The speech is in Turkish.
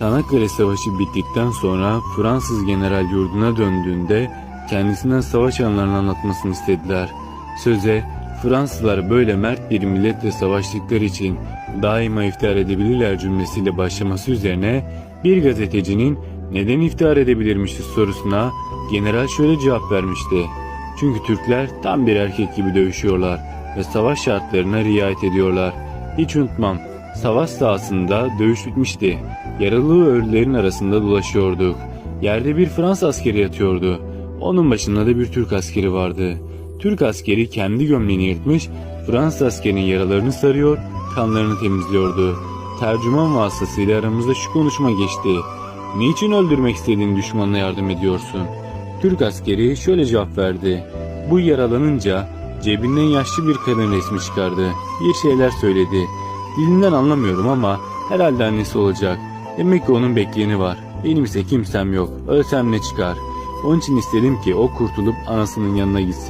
Çanakkale Savaşı bittikten sonra Fransız general yurduna döndüğünde kendisinden savaş anılarını anlatmasını istediler. Söze Fransızlar böyle mert bir milletle savaştıkları için daima iftihar edebilirler cümlesiyle başlaması üzerine bir gazetecinin neden iftihar edebilirmişiz sorusuna general şöyle cevap vermişti. Çünkü Türkler tam bir erkek gibi dövüşüyorlar ve savaş şartlarına riayet ediyorlar. Hiç unutmam. Savaş sahasında dövüş bitmişti. Yaralı ölülerin arasında dolaşıyorduk. Yerde bir Fransız askeri yatıyordu. Onun başında da bir Türk askeri vardı. Türk askeri kendi gömleğini yırtmış, Fransız askerinin yaralarını sarıyor, kanlarını temizliyordu. Tercüman vasıtasıyla aramızda şu konuşma geçti. Niçin öldürmek istediğin düşmanına yardım ediyorsun? Türk askeri şöyle cevap verdi. Bu yaralanınca cebinden yaşlı bir kadın resmi çıkardı. Bir şeyler söyledi. Dilinden anlamıyorum ama herhalde annesi olacak. Demek ki onun bekleyeni var. Benim ise kimsem yok. Ölsem ne çıkar? Onun için istedim ki o kurtulup anasının yanına gitsin.